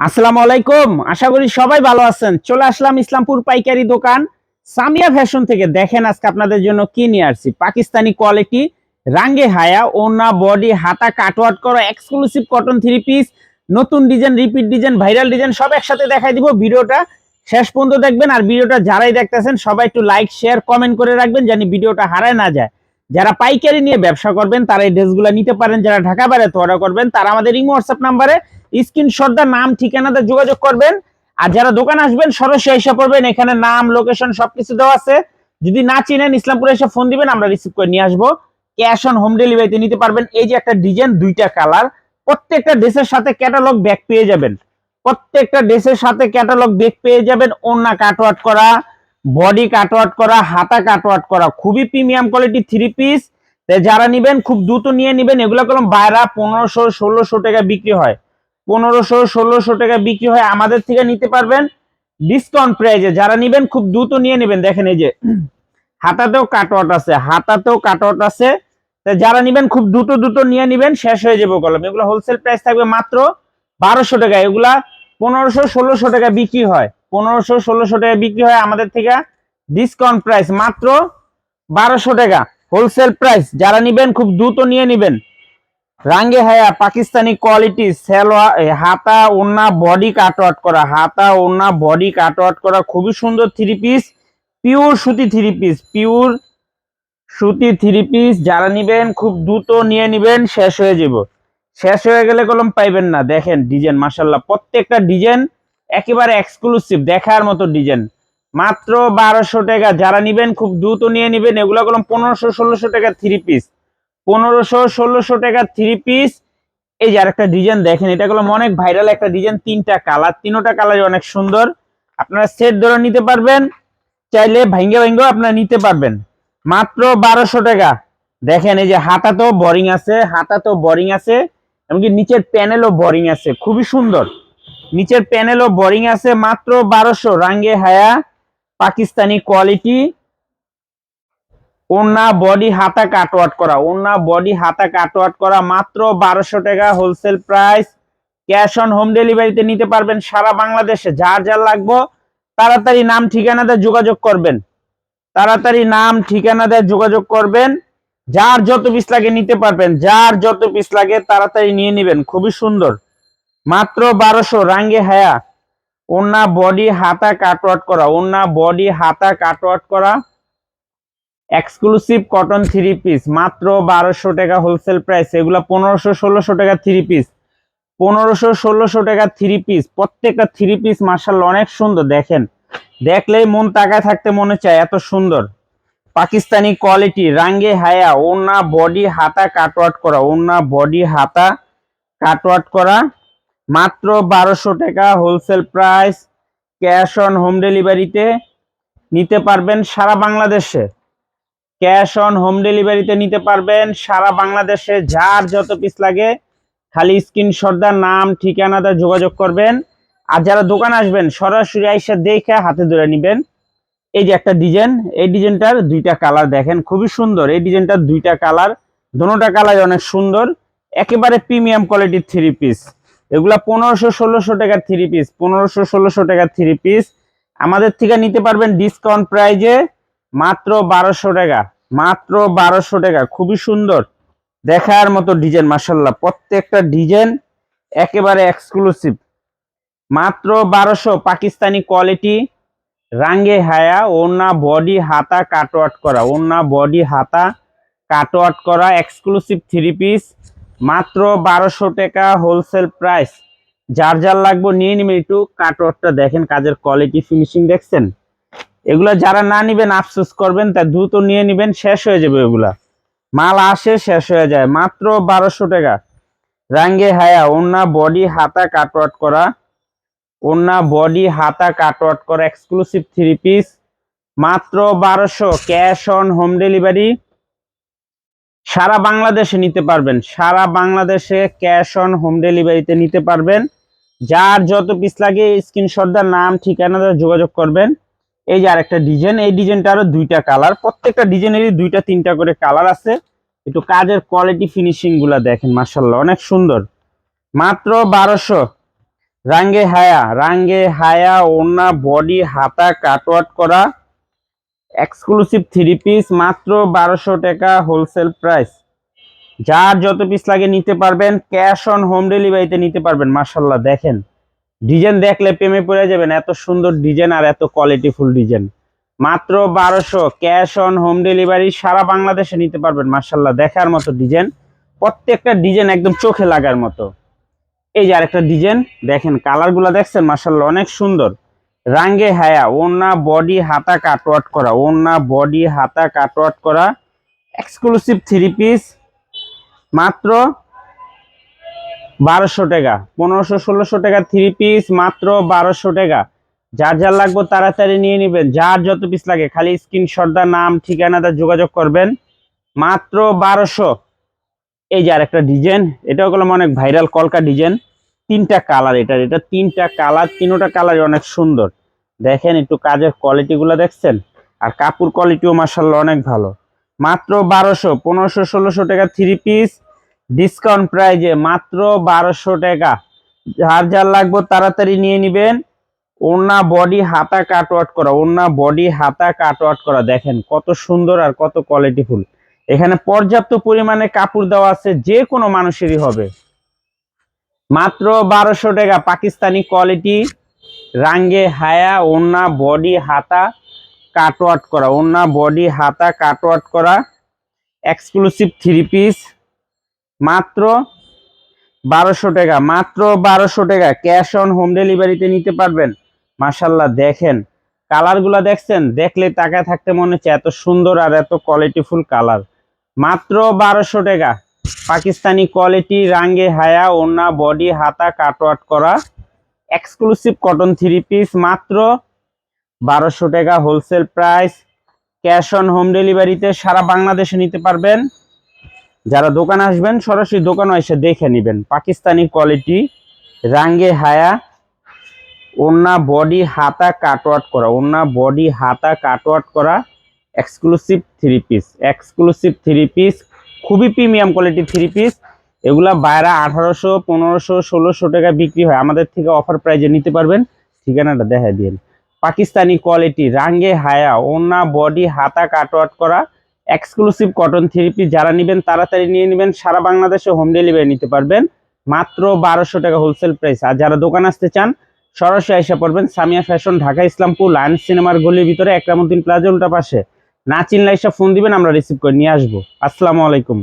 আসসালামু আলাইকুম। আশা করি সবাই ভালো আছেন। চলে আসলাম ইসলামপুর পাইকারি দোকান। সামিয়া ফ্যাশন থেকে দেখেন আজকে আপনাদের জন্য কি নিয়ে আসছি। পাকিস্তানি কোয়ালিটি, রাঙ্গে হায়া ওনা বডি, হাতা কাটওয়াট করা এক্সক্লুসিভ কটন থ্রি পিস নতুন design repeat design viral design সব একসাথে দেখাই দিব ভিডিওটা। শেষ পর্যন্ত দেখবেন আর ভিডিওটা যারাই দেখতেছেন, সবাই একটু লাইক শেয়ার কমেন্ট করে রাখবেন জানি ভিডিওটা হারায় না যায়। যারা পাইকারি নিয়ে ব্যবসা করবেন, তারা এই ড্রেসগুলো নিতে পারেন। যারা ঢাকা বাইরে অর্ডার করবেন, তারা আমাদের ইমো হোয়াটসঅ্যাপ নাম্বারে স্ক্রিনশটটা নাম, ঠিকানাতে যোগাযোগ করবেন। আর যারা দোকান আসবেন, সরাসরি এসে পড়বেন। এখানে নাম, লোকেশন সবকিছু দেওয়া আছে। যদি না চিনেন, ইসলামপুরে এসে ফোন দিবেন, আমরা রিসিভ করে নিয়ে আসব। ক্যাশ অন হোম ডেলিভারিতে নিতে পারবেন। এই যে একটা ডিজাইন দুইটা কালার প্রত্যেকটা ড্রেসের সাথে ক্যাটালগ ব্যাগ পেয়ে যাবেন। প্রত্যেকটা ড্রেসের সাথে ক্যাটালগ ব্যাগ পেয়ে যাবেন। ওন্না কাটওয়াট করা বডি কাটওয়াট করা, হাতা কাটওয়াট করা। খুবই প্রিমিয়াম কোয়ালিটি থ্রি পিস যারা নিবেন, খুব দ্রুত নিয়ে নিবেন। এগুলো কলম বাইরা পনেরোশো, ষোলোশো টাকা বিক্রি হয়। পনেরোশো, ষোলোশো টাকা বিক্রি হয়, আমাদের থেকে নিতে পারবেন ডিসকাউন্ট প্রাইজে যারা নিবেন, খুব দ্রুত নিয়ে নেবেন। দেখেন এই যে, হাতাতেও কাটওয়াট আছে, হাতাতেও কাটওয়াট আছে। যারা নিবেন, খুব দ্রুত দ্রুত নিয়ে নিবেন, শেষ হয়ে যাবে কলম। এগুলো হোলসেল প্রাইস থাকবে মাত্র বারোশো টাকা। এগুলা পনেরোশো, ষোলোশো টাকা বিক্রি হয়। পনেরোশো, ষোলোশো টাকা বিক্রি হয় আমাদের থেকে ডিসকাউন্ট প্রাইস মাত্র বারোশো টাকা। হোলসেল প্রাইস যারা নিবেন, খুব দ্রুত নিয়ে নিবেন। রাঙ্গে হায়া পাকিস্তানি কোয়ালিটি হাতা ওন্না বডি কাট কাটওয়াট করা, হাতা ওন্না বডি কাট কাটওয়াট করা, খুবই সুন্দর থ্রি পিস পিওর সুতি থ্রি পিস পিওর সুতি থ্রি পিস যারা নিবেন খুব দ্রুত নিয়ে নিবেন, শেষ হয়ে যাব। শেষ হয়ে গেলে কলম পাইবেন না। দেখেন ডিজাইন মাসাল্লাহ প্রত্যেকটা ডিজাইন একেবারে এক্সক্লুসিভ দেখার মতো ডিজাইন মাত্র বারোশো টাকা, যারা নিবেন খুব দ্রুত নিয়ে নিবেন, এগুলো কলম পনেরোশো, ষোলোশো টাকা থ্রি পিস পনেরোশো, ষোলোশো টাকা থ্রি পিস এই যে আরেকটা ডিজাইন দেখেন, এটা হলো অনেক ভাইরাল একটা ডিজাইন তিনটা কালার তিনোটা কালার অনেক সুন্দর। আপনারা সেট ধরে নিতে পারবেন, চাইলে ভাঙ্গে ভাঙ্গেও আপনারা নিতে পারবেন। মাত্র বারোশো টাকা। দেখেন এই যে হাতা তো বোরিং আছে হাতা তো বোরিং আছে, এমনকি নিচের প্যানেলও বোরিং আছে, খুবই সুন্দর। নিচের প্যানেলও বোরিং আছে, মাত্র বারোশো। রাঙ্গে হায়া, পাকিস্তানি কোয়ালিটি ওন্না বডি হাতা কাটওয়াট করা। ওন্না বডি হাতা কাটওয়াট করা মাত্র বারোশো টাকা wholesale price cash on home ডেলিভারিতে নিতে পারবেন সারা বাংলাদেশে। যার যার লাগবো, তাড়াতাড়ি নাম ঠিকানাতে যোগাযোগ করবেন। তাড়াতাড়ি নাম ঠিকানাতে যোগাযোগ করবেন। যার যত পিস লাগে নিতে পারবেন। যার যত পিস লাগে তাড়াতাড়ি নিয়ে নেবেন। খুবই সুন্দর। মাত্র বারোশো রাঙ্গে হায়া। ওন্না বডি হাতা কাটওয়াট করা। ওন্না বডি হাতা কাটওয়াট করা। এক্সক্লুসিভ কটন থ্রি পিস মাত্র বারোশো টাকা হোলসেল প্রাইস এগুলো পনেরোশো, ষোলোশো টাকা থ্রি পিস পনেরোশো, ষোলোশো টাকা থ্রি পিস প্রত্যেকটা থ্রি পিস মার্শাল অনেক সুন্দর, দেখেন। দেখলেই মন তাকায় থাকতে মনে চায়, এত সুন্দর। পাকিস্তানি কোয়ালিটি রাঙ্গে হায়া ওনা বডি হাতা কাটওয়াট করা ওনা বডি হাতা কাটওয়াট করা। মাত্র বারোশো টাকা wholesale price cash on home ডেলিভারিতে নিতে পারবেন সারা বাংলাদেশে। ক্যাশ অন হোম ডেলিভারিতে নিতে পারবেন। সারা বাংলাদেশে যার যত পিস লাগে, খালি স্ক্রিন স্ক্রিনশটদার নাম ঠিকানাটা যোগাযোগ করবেন। আর যারা দোকান আসবেন, সরাসরি আইসা দেখে হাতে ধরে নেবেন। এই যে একটা ডিজাইন, এই ডিজাইনটার দুইটা কালার দেখেন, খুবই সুন্দর। এই ডিজাইনটার দুইটা কালার দোনোটা কালার অনেক সুন্দর। একেবারে প্রিমিয়াম কোয়ালিটির থ্রি পিস এগুলা পনেরোশো, ষোলোশো টাকার থ্রি পিস পনেরোশো, ষোলোশো টাকার থ্রি পিস আমাদের থেকে নিতে পারবেন ডিসকাউন্ট প্রাইজে মাত্র বারোশো টাকা। মাত্র বারোশো টাকা, খুবই সুন্দর। দেখার মতো ডিজাইন মাসাল্লাহ প্রত্যেকটা ডিজাইন একেবারে এক্সক্লুসিভ মাত্র বারোশো, পাকিস্তানি কোয়ালিটি রাঙ্গে হায়া ওনা বডি হাতা কাটওয়াট করা। ওনা বডি হাতা কাটওয়াট করা এক্সক্লুসিভ থ্রি পিস মাত্র বারোশো টাকা হোলসেল প্রাইস যার যার লাগবো, নিয়ে নেবেন একটু কাটওয়াটটা দেখেন কাজের কোয়ালিটি ফিনিশিং দেখছেন? এগুলা যারা না নিবেন, আফসোস করবেন, তা দ্রুত নিয়ে নিবেন, শেষ হয়ে যাবে এগুলা। মাল আসে, শেষ হয়ে যায়। মাত্র বারোশো টাকা। রাঙ্গে হায়া ওনা বডি, হাতা কাটওয়াট করা। ওনা বডি, হাতা কাটওয়াট করা এক্সক্লুসিভ থ্রি পিস মাত্র বারোশো। Cash on home delivery. সারা বাংলাদেশে নিতে পারবেন। সারা বাংলাদেশে ক্যাশ অন হোম ডেলিভারিতে নিতে পারবেন। যার যত পিস লাগে, স্ক্রিনশটদার নাম ঠিকানাটা যোগাযোগ করবেন। এই যে আরেকটা ডিজাইন, এই ডিজাইনটারও দুইটা কালার প্রত্যেকটা ডিজাইনেরই দুইটা, তিনটা করে কালার আছে। একটু কাজের কোয়ালিটি ফিনিশিংগুলা দেখেন মার্শাল্লাহ অনেক সুন্দর। মাত্র বারোশো। রাঙ্গে হায়া রাঙ্গে হায়া ওনা বডি হাতা কাটওয়াট করা। এক্সক্লুসিভ থ্রি পিস মাত্র বারোশো টাকা হোলসেল প্রাইস যার যত পিস লাগে নিতে পারবেন ক্যাশ অন হোম ডেলিভারিতে নিতে পারবেন মার্শাল্লাহ দেখেন। ডিজাইন দেখলে প্রেমে পড়ে যাবেন, এত সুন্দর ডিজাইন আর এত কোয়ালিটিফুল ডিজাইন। মাত্র বারোশো ক্যাশ অন হোম ডেলিভারি সারা বাংলাদেশে নিতে পারবেন মার্শাল্লাহ দেখার মতো ডিজাইন। প্রত্যেকটা ডিজাইন একদম চোখে লাগার মতো। এই যে আরেকটা ডিজাইন, দেখেন কালারগুলো দেখছেন মার্শাল্লাহ অনেক সুন্দর। রাঙ্গে হায়া ওনা বডি হাতা কাটওয়াট করা ওনা বডি হাতা কাটওয়াট করা এক্সক্লুসিভ থ্রি পিস মাত্র বারোশো টাকা, পনেরোশো, ষোলোশো টাকা থ্রি পিস মাত্র বারোশো টাকা। যার যার লাগবে তাড়াতাড়ি নিয়ে নেবেন। যার যত পিস লাগে, খালি স্ক্রিনশট দা, নাম ঠিকানাটা যোগাযোগ করবেন। মাত্র বারোশো। এই যে আরেকটা ডিজাইন এটা হলো অনেক ভাইরাল কলকা ডিজাইন তিনটা কালার এটার, এটা তিনটা কালার তিনোটা কালার অনেক সুন্দর। দেখেন একটু কাজের কোয়ালিটিগুলো দেখছেন? আর কাপড় কোয়ালিটিও মার্শাল্লাহ অনেক ভালো। মাত্র বারোশো, পনেরোশো, ষোলোশো টাকা থ্রি পিস ডিসকাউন্ট প্রাইজে মাত্র বারোশো টাকা। যার যার লাগবে তাড়াতাড়ি নিয়ে নেবেন। ওনা বডি হাতা কাট কাটওয়াট করা ওনা বডি হাতা কাট কাটওয়াট করা। দেখেন কত সুন্দর আর কত কোয়ালিটিফুল এখানে পর্যাপ্ত পরিমাণে কাপড় দেওয়া আছে, যে কোনো মানুষেরই হবে। মাত্র বারোশো টাকা, পাকিস্তানি কোয়ালিটি রাঙ্গে হায়া ওনা বডি হাতা কাট কাটওয়াট করা। ওনা বডি হাতা কাট কাটওয়াট করা। এক্সক্লুসিভ থ্রি পিস মাত্র বারোশো টাকা, মাত্র বারোশো টাকা। ক্যাশ অন হোম ডেলিভারিতে নিতে পারবেন। মাসাল্লাহ দেখেন। কালারগুলো দেখছেন? দেখলে তাকায় থাকতে মনে হচ্ছে এত সুন্দর আর এত কোয়ালিটিফুল কালার মাত্র বারোশো টাকা। পাকিস্তানি কোয়ালিটি রাঙ্গে হায়া ওনা বডি হাতা কাটওয়াট করা। এক্সক্লুসিভ কটন থ্রি পিস মাত্র বারোশো টাকা। Wholesale price cash on home ডেলিভারিতে সারা বাংলাদেশে নিতে পারবেন। যারা দোকানে আসবেন, সরাসরি দোকানে এসে দেখে নেবেন। পাকিস্তানি কোয়ালিটি রাঙ্গে হায়া ওনা বডি হাতা কাটওয়াট করা। ওনা বডি হাতা কাটওয়াট করা exclusive three piece exclusive three piece খুবই প্রিমিয়াম কোয়ালিটি থ্রি পিস এগুলা বাইরে আঠারোশো, পনেরোশো, ষোলোশো টাকা বিক্রি হয়। আমাদের থেকে অফার প্রাইজে নিতে পারবেন। ঠিকানাটা দেখা দিন পাকিস্তানি কোয়ালিটি রাঙ্গে হায়া ওনা বডি হাতা কাটওয়াট করা। এক্সক্লুসিভ কটন থ্রি যারা নেবেন তাড়াতাড়ি নিয়ে নেবেন, সারা বাংলাদেশে হোম ডেলিভারি নিতে পারবেন। মাত্র বারোশো টাকা হোলসেল প্রাইস আর যারা দোকান আসতে চান, সরাসরি এসে পড়বেন সামিয়া ফ্যাশন ঢাকা ইসলামপুর লায়ন সিনেমার গলির ভিতরে, একরামুদ্দিন প্লাজা উল্টা পাশে। না চিনলে এসে ফোন দিবেন, আমরা রিসিভ করে নিয়ে আসব। আসসালামু আলাইকুম।